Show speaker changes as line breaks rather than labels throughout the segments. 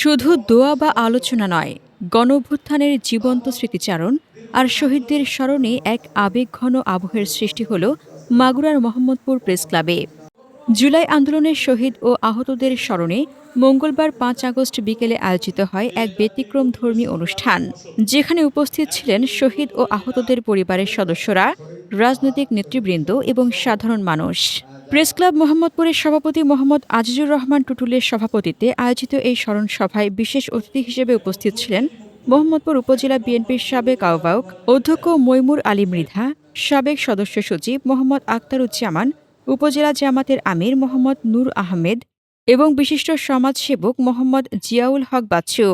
শুধু দোয়া বা আলোচনা নয়, গণভ্যুত্থানের জীবন্ত স্মৃতিচারণ আর শহীদদের স্মরণে এক আবেগঘন আবহের সৃষ্টি হল মাগুরার মোহাম্মদপুর প্রেস ক্লাবে। জুলাই আন্দোলনের শহীদ ও আহতদের স্মরণে মঙ্গলবার পাঁচ আগস্ট বিকেলে আয়োজিত হয় এক ব্যতিক্রম ধর্মী অনুষ্ঠান, যেখানে উপস্থিত ছিলেন শহীদ ও আহতদের পরিবারের সদস্যরা, রাজনৈতিক নেতৃবৃন্দ এবং সাধারণ মানুষ। প্রেস ক্লাব মোহাম্মদপুরের সভাপতি মোহাম্মদ আজিজুর রহমান টুটুলের সভাপতিত্বে আয়োজিত এই স্মরণ সভায় বিশেষ অতিথি হিসেবে উপস্থিত ছিলেন মোহাম্মদপুর উপজেলা বিএনপির সাবেক আহ্বায়ক অধ্যক্ষ মৈমুর আলী মৃধা, সাবেক সদস্য সচিব মোহাম্মদ আক্তারুজ্জামান উপজেলা জামাতের আমির মোহাম্মদ নূর আহমেদ এবং বিশিষ্ট সমাজসেবক মোহাম্মদ জিয়াউল হক বাচ্চু।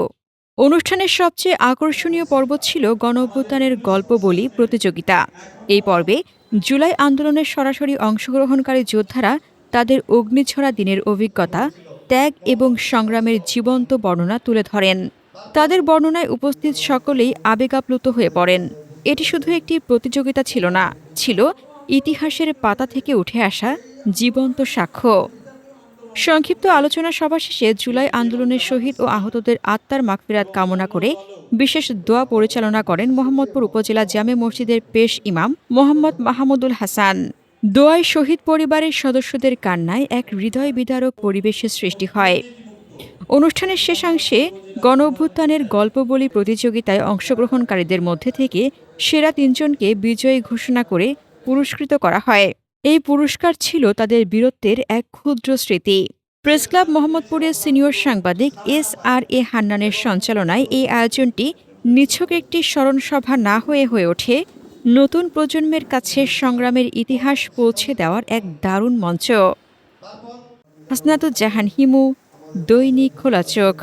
অনুষ্ঠানের সবচেয়ে আকর্ষণীয় পর্ব ছিল গণঅভ্যুত্থানের গল্প বলি প্রতিযোগিতা। এই পর্বে জুলাই আন্দোলনের সরাসরি অংশগ্রহণকারী যোদ্ধারা তাদের অগ্নিছড়া দিনের অভিজ্ঞতা, ত্যাগ এবং সংগ্রামের জীবন্ত বর্ণনা তুলে ধরেন। তাদের বর্ণনায় উপস্থিত সকলেই আবেগাপ্লুত হয়ে পড়েন। এটি শুধু একটি প্রতিযোগিতা ছিল না, ছিল ইতিহাসের পাতা থেকে উঠে আসা জীবন্ত সাক্ষ্য। সংক্ষিপ্ত আলোচনা সভা শেষে জুলাই আন্দোলনের শহীদ ও আহতদের আত্মার মাগফিরাত কামনা করে বিশেষ দোয়া পরিচালনা করেন মোহাম্মদপুর উপজেলা জামে মসজিদের পেশ ইমাম মোহাম্মদ মাহমুদুল হাসান। দোয়ায় শহীদ পরিবারের সদস্যদের কান্নায় এক হৃদয় বিদারক পরিবেশের সৃষ্টি হয়। অনুষ্ঠানের শেষাংশে গণ অভ্যুত্থানের গল্প বলি প্রতিযোগিতায় অংশগ্রহণকারীদের মধ্যে থেকে সেরা তিনজনকে বিজয়ী ঘোষণা করে পুরস্কৃত করা হয়। এই পুরস্কার ছিল তাদের বীরত্বের এক ক্ষুদ্র স্মৃতি। প্রেস ক্লাব মোহাম্মদপুরের সিনিয়র সাংবাদিক এস আর এ হান্নানের সঞ্চালনায় এই আয়োজনটি নিছক একটি স্মরণসভা না হয়ে হয়ে ওঠে, নতুন প্রজন্মের কাছে সংগ্রামের ইতিহাস পৌঁছে দেওয়ার এক দারুণ মঞ্চ। হাসনাতুজ্জাহান হিমু, দৈনিক খোলা চোখ।